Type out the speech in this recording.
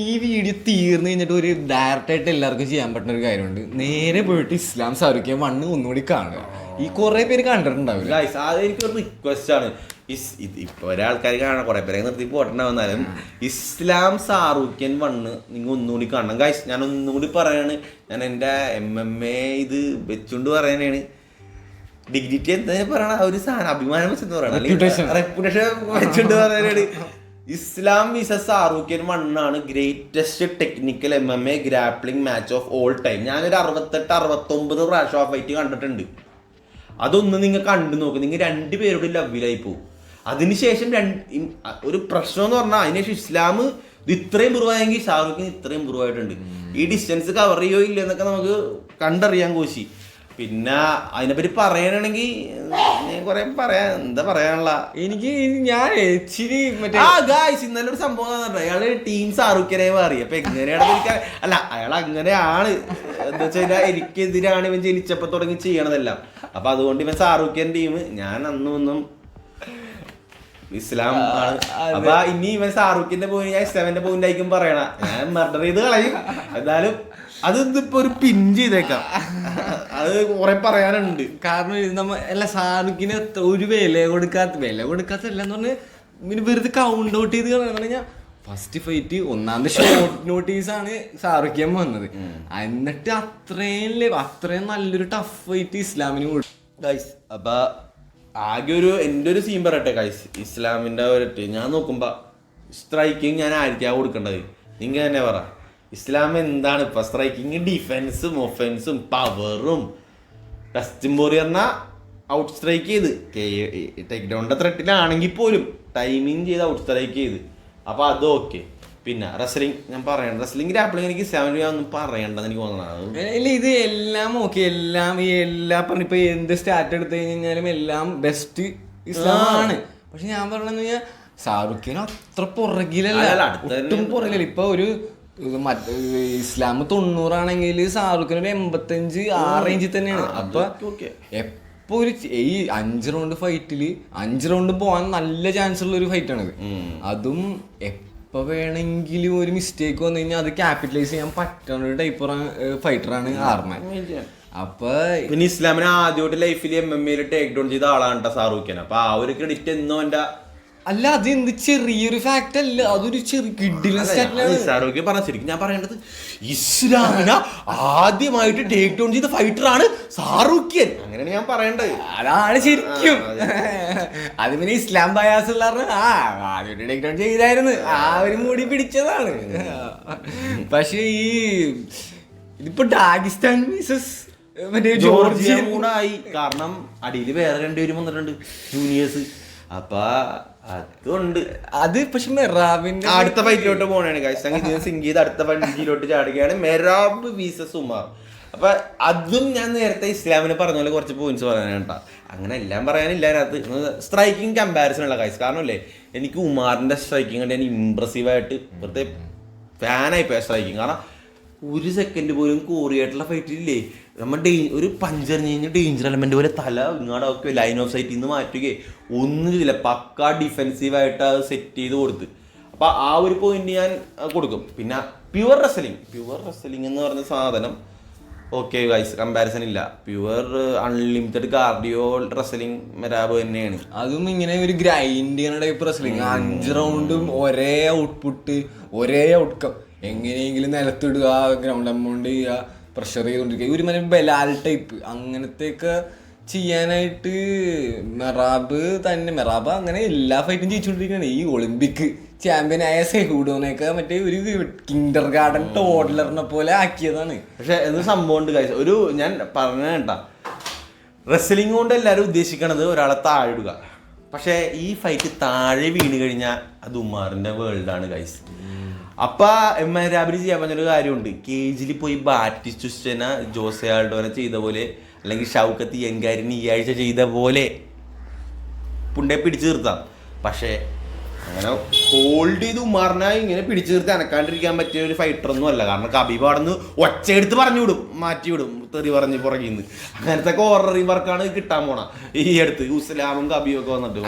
ഈ വീഡിയോ തീർന്നു കഴിഞ്ഞിട്ട് ഒരു ഡയറക്റ്റായിട്ട് എല്ലാവർക്കും ചെയ്യാൻ പറ്റുന്ന ഒരു കാര്യമുണ്ട്. നേരെ പോയിട്ട് ഇസ്ലാം സാറുക്കിയ മണ്ണ് ഒന്നുകൂടി കാണുക. ഈ കുറെ പേര് കണ്ടിട്ടുണ്ടാവില്ല. ഗൈസ് അത് എനിക്കൊരു റിക്വസ്റ്റ് ആണ്. ഇപ്പൊ ഒരാൾക്കാർ കാണാൻ കുറെ പേരെ നിർത്തി പോട്ടുണ്ടാവുന്നാലും ഇസ്ലാം സാറൂഖ്യൻ വണ്ണ് നിങ്ങൾ ഒന്നുകൂടി കാണണം. ഗൈസ് ഞാൻ ഒന്നുകൂടി പറയാണ്. ഞാൻ എന്റെ എം എം എ ഇത് വെച്ചുകൊണ്ട് പറയാനാണ് ഡിഗ്നിറ്റി എന്താ പറയണ? ഒരു സാധനം അഭിമാനം വെച്ചെന്ന്. പറയണം. റെപ്യൂട്ടേഷൻ വെച്ചുകൊണ്ട് പറയാനാണ് Islam versus Tsarukyan വണ്ണാണ് greatest technical M M A grappling match of all time ഞാനൊരു അറുപത്തെട്ട് അറുപത്തൊമ്പത് പ്രാവശ്യം ആ ഫൈറ്റ് കണ്ടിട്ടുണ്ട്. അതൊന്ന് നിങ്ങൾ കണ്ടു നോക്കും. നിങ്ങൾ രണ്ട് ലവിലായി പോകും അതിനുശേഷം രണ്ട് ഒരു പ്രശ്നം എന്ന് പറഞ്ഞാൽ അതിനുശേഷം ഇസ്ലാം ഇത് ഇത്രയും ഇമ്പ്രൂവായെങ്കിൽ ഷാറുഖിന് ഇത്രയും ഇമ്പ്രൂവ് ആയിട്ടുണ്ട് ഈ ഡിസ്റ്റൻസ് കവർ ചെയ്യോ ഇല്ല എന്നൊക്കെ നമുക്ക് കണ്ടറിയാൻ കോശി. പിന്നെ അതിനെപ്പറ്റി പറയാനാണെങ്കിൽ ഞാൻ കുറെ പറയാൻ എന്താ പറയാനുള്ള? എനിക്ക് ഞാൻ ഇച്ചിരി മറ്റേ ആ ഗായ്സ് ഇന്നലെ ഒരു സംഭവം. അയാൾ ടീം സാറൂഖ്യനെ മാറി. അപ്പൊ എങ്ങനെയാണ് എനിക്ക് അല്ല അയാൾ അങ്ങനെയാണ്. എന്താ വെച്ചാൽ എനിക്കെതിരാണ് ഇവൻ ജനിച്ചപ്പോ തുടങ്ങി ചെയ്യണതെല്ലാം. അപ്പൊ അതുകൊണ്ട് ഇവൻ സാറുക്കൻ ടീം ഞാൻ അന്നും ഒന്നും ഇസ്ലാം ആണ്. അപ്പൊ ഇനി ഇവൻ ഷാറൂഖിന്റെ പോയി ഞാൻ ഇസ്ലാമിന്റെ പോയിന്റ് ആയിരിക്കും പറയണ. ഞാൻ മർഡർ ചെയ്ത് കളയും. എന്നാലും അത് ഇതിപ്പോ ഒരു പിൻ ചെയ്തേക്കാം. അത് കുറെ പറയാനുണ്ട്. കാരണം ഇത് നമ്മ അല്ല ഷാറൂഖിന് എത്ര ഒരു വില കൊടുക്കാത്ത വില കൊടുക്കാത്തല്ല എന്ന് പറഞ്ഞ് പിന്നെ വെറുതെ കൗണ്ട് ഔട്ട് ചെയ്ത് പറഞ്ഞാൽ ഫസ്റ്റ് ഫൈറ്റ് ഒന്നാമത്തെ ഷോർട്ട് നോട്ടീസ് ആണ് സാറുക്കിയം വന്നത്. എന്നിട്ട് അത്രയും അത്രയും നല്ലൊരു ടഫ് ഫൈറ്റ് ഇസ്ലാമിന് കൊടുക്കും അപ്പൊ ആകെ ഒരു എന്റെ ഒരു സീൻ പറയട്ടെ കൈസ് ഇസ്ലാമിന്റെ ഒരു ടി- ഞാൻ നോക്കുമ്പോൾ സ്ട്രൈക്കിങ് ഞാൻ ആയിരിക്കാ കൊടുക്കേണ്ടത്. നിങ്ങൾ തന്നെ പറ. ഇസ്ലാം എന്താണ് ഇപ്പൊ സ്ട്രൈക്കിങ് ഡിഫൻസും ഒഫൻസും പവറും ടസ്റ്റും പോറി പറഞ്ഞ ഔട്ട് സ്ട്രൈക്ക് ചെയ്ത്. ടേക്ക് ഡൗണിന്റെ ത്രെട്ടിലാണെങ്കിൽ പോലും ടൈമിങ് ചെയ്ത് ഔട്ട് സ്ട്രൈക്ക് ചെയ്ത്. അപ്പോൾ അത് ഓക്കെ പിന്നെ റെസ്ലിംഗ് ഞാൻ പറയണ്ട റെസ്ലിംഗ് ഗ്രാപ്പിളിംഗ് എനിക്ക് സെവൻ ഒന്നും പറയണ്ടെന്ന് എനിക്ക് തോന്നുന്നത് ഇല്ല ഇത് എല്ലാം ഓക്കെ എല്ലാം ഈ എല്ലാ പറഞ്ഞ ഇപ്പൊ എന്ത് സ്റ്റാർട്ട് എടുത്തു കഴിഞ്ഞാലും എല്ലാം ബെസ്റ്റ് ഇസ്ലാമാണ് പക്ഷെ ഞാൻ പറഞ്ഞെന്ന് കഴിഞ്ഞാൽ ഷാറുഖ് ഖാൻ അത്ര പുറകിലല്ല ഒട്ടും പുറകില്ല പുറകിലല്ല. ഇപ്പൊ ഒരു ഇസ്ലാം തൊണ്ണൂറാണെങ്കിൽ ഷാറുഖ് ഖാൻ ഒരു എൺപത്തഞ്ച് ആ റേഞ്ചിൽ തന്നെയാണ്. അപ്പൊ ഇപ്പൊ എപ്പോ ഒരു ഈ അഞ്ച് റൗണ്ട് ഫൈറ്റിൽ അഞ്ച് റൗണ്ട് പോകാൻ നല്ല ചാൻസ് ഉള്ള ഒരു ഫൈറ്റ് ആണിത് അതും എപ്പോ വേണമെങ്കിലും ഒരു മിസ്റ്റേക്ക് വന്നു കഴിഞ്ഞാൽ അത് ക്യാപിറ്റലൈസ് ചെയ്യാൻ പറ്റുന്ന ഒരു ടൈപ്പ് ഫൈറ്ററാണ് ആർമാൻ. അപ്പൊ പിന്നെ ഇസ്ലാമിനെ ആദ്യമായിട്ട് ലൈഫിൽ എം എം എയിൽ ടേക്ക് ഡൗൺ ചെയ്ത ആളാണ് കേട്ടോ ഷാറൂഖ് ഖാൻ. അപ്പൊ ആ ഒരു ക്രെഡിറ്റ് എന്നും എന്റെ അല്ല അത് എന്ത് ചെറിയൊരു ഫാക്ട് അല്ല. അതൊരു ചെറിയ കിഡിലെ പറഞ്ഞ ശരിക്കും ഞാൻ പറയേണ്ടത് ഇസ്ലാമിന ആദ്യമായിട്ട് ടേക്ക് ഡൗൺ ചെയ്ത ഫൈറ്റർ ആണ് സാറൂഖ്യൻ. അങ്ങനെയാണ് ഞാൻ പറയേണ്ടത്. അതാണ് ശരിക്കും. അത്. പിന്നെ ഇസ്ലാം ബയാസ് ഉള്ള കാരണം, ആ ആദ്യം ടേക്ക് ഡൗൺ ചെയ്തായിരുന്നു. ആ ഒരു മൂടി പിടിച്ചതാണ്. പക്ഷെ ഈ ഇതിപ്പോ ഡാഗിസ്ഥാൻ മിസസ് മറ്റേ ജോർജിയ കൂടായി കാരണം അടിയിൽ വേറെ രണ്ടുപേരും വന്നിട്ടുണ്ട്. ജൂനിയേഴ്സ്. അപ്പൊ അതുകൊണ്ട് അത് പക്ഷെ മെറാബിന്റെ അടുത്ത ഫൈറ്റിലോട്ട് പോകണാണ് ഗൈസ് ഇതിനെ സിങ്ക് ചെയ്ത് അടുത്ത ഫൈറ്റിലോട്ട് ചാടുകയാണ്. മെറാബ് വീസസ് ഉമാർ അപ്പൊ അതും ഞാൻ നേരത്തെ ഇസ്ലാമിന് പറഞ്ഞ പോലെ കുറച്ച് പോയിന്റ്സ് പറയാനാണ് അങ്ങനെ എല്ലാം പറയാനില്ല അതിനകത്ത്. സ്ട്രൈക്കിംഗ് കമ്പാരിസൺ ഉള്ള കാഴ്ച കാരണം അല്ലേ എനിക്ക് ഉമാറിന്റെ സ്ട്രൈക്കിംഗ് കണ്ട് ഞാൻ ഇമ്പ്രസീവ് ആയിട്ട് വെറുതെ ഫാനായി പോയ സ്ട്രൈക്കിംഗ് കാരണം ഒരു സെക്കൻഡ് പോലും കോറിയായിട്ടുള്ള ഫൈറ്റില്ലേ നമ്മൾ ഡേ ഒരു പഞ്ചറിഞ്ഞ് കഴിഞ്ഞാൽ ഡേഞ്ചർ എലമെന്റ് പോലെ തല ഇങ്ങോട്ടൊക്കെ ലൈൻ ഓഫ് സൈറ്റിൽ നിന്ന് മാറ്റുകയെ ഒന്നും ചെയ്തില്ല. പക്ക ഡിഫെൻസീവായിട്ട് അത് സെറ്റ് ചെയ്ത് കൊടുത്ത്. അപ്പോൾ ആ ഒരു പോയിന്റ് ഞാൻ കൊടുക്കും. പിന്നെ പ്യുവർ റെസലിംഗ് പ്യുവർ റെസലിംഗ് എന്ന് പറഞ്ഞ സാധനം ഓക്കെ ഗൈസ് കമ്പാരിസൺ ഇല്ല. Pure unlimited cardio wrestling Merab തന്നെയാണ്. അതും ഇങ്ങനെ ഒരു ഗ്രൈൻഡ് ചെയ്യണ ടൈപ്പ് റെസ്ലിംഗ് അഞ്ച് റൗണ്ടും ഒരേ ഔട്ട്പുട്ട് ഒരേ ഔട്ട്കം എങ്ങനെയെങ്കിലും നിലത്തിടുക ഗ്രൗണ്ട് എമൗണ്ട് ചെയ്യുക പ്രഷർ ചെയ്തുകൊണ്ടിരിക്കുക ഒരു മറ്റേ ബലാൽ ടൈപ്പ് അങ്ങനത്തെയൊക്കെ ചെയ്യാനായിട്ട് മെറാബ് തന്നെ മെറാബ് അങ്ങനെ എല്ലാ ഫൈറ്റും ജയിച്ചുകൊണ്ടിരിക്കുകയാണ് ഈ ഒളിമ്പിക് ചാമ്പ്യനായ സെഹൂഡോനെയൊക്കെ മറ്റേ ഒരു കിൻഡർ ഗാർഡൻ ടോഡലറിനെ പോലെ ആക്കിയതാണ്. പക്ഷെ എന്ത് സംഭവം ഉണ്ട് ഗൈസ് ഒരു ഞാൻ പറഞ്ഞ കേട്ടാ. റെസ്ലിംഗ് കൊണ്ട് എല്ലാവരും ഉദ്ദേശിക്കണത് ഒരാളെ താഴിടുക പക്ഷേ ഈ ഫൈറ്റ് താഴെ വീണ് കഴിഞ്ഞാൽ അത് ഉമാറിന്റെ വേൾഡാണ് ഗൈസ് അപ്പൊ എം എ രാബിന് ചെയ്യാൻ പറഞ്ഞൊരു കാര്യമുണ്ട്. കേജിൽ പോയി ബാറ്റിസ്റ്റുസ്റ്റന ജോസെ ആൾഡോനെ ചെയ്ത പോലെ അല്ലെങ്കിൽ ഷൗക്കത്ത് യങ്കാരിന് ഈ ആഴ്ച ചെയ്ത പോലെ പുണ്ടെ പിടിച്ചു നിർത്താം. പക്ഷേ അങ്ങനെ ഹോൾഡ് ചെയ്ത് ഉമാറിനെ ഇങ്ങനെ പിടിച്ചു നിർത്തി അനക്കാണ്ടിരിക്കാൻ പറ്റിയ ഒരു ഫൈറ്റർ ഒന്നും അല്ല. കാരണം കബീബ് അവിടെ നിന്ന് ഒച്ചയെടുത്ത് പറഞ്ഞു വിടും. മാറ്റി വിടും. തെറി പറഞ്ഞ് പുറകിൽ നിന്ന് അങ്ങനത്തെ കോർണറിങ് വർക്കാണ് കിട്ടാൻ പോണ. ഈ അടുത്ത് ഉസ്ലാമും കബീബൊക്കെ വന്നിട്ട്.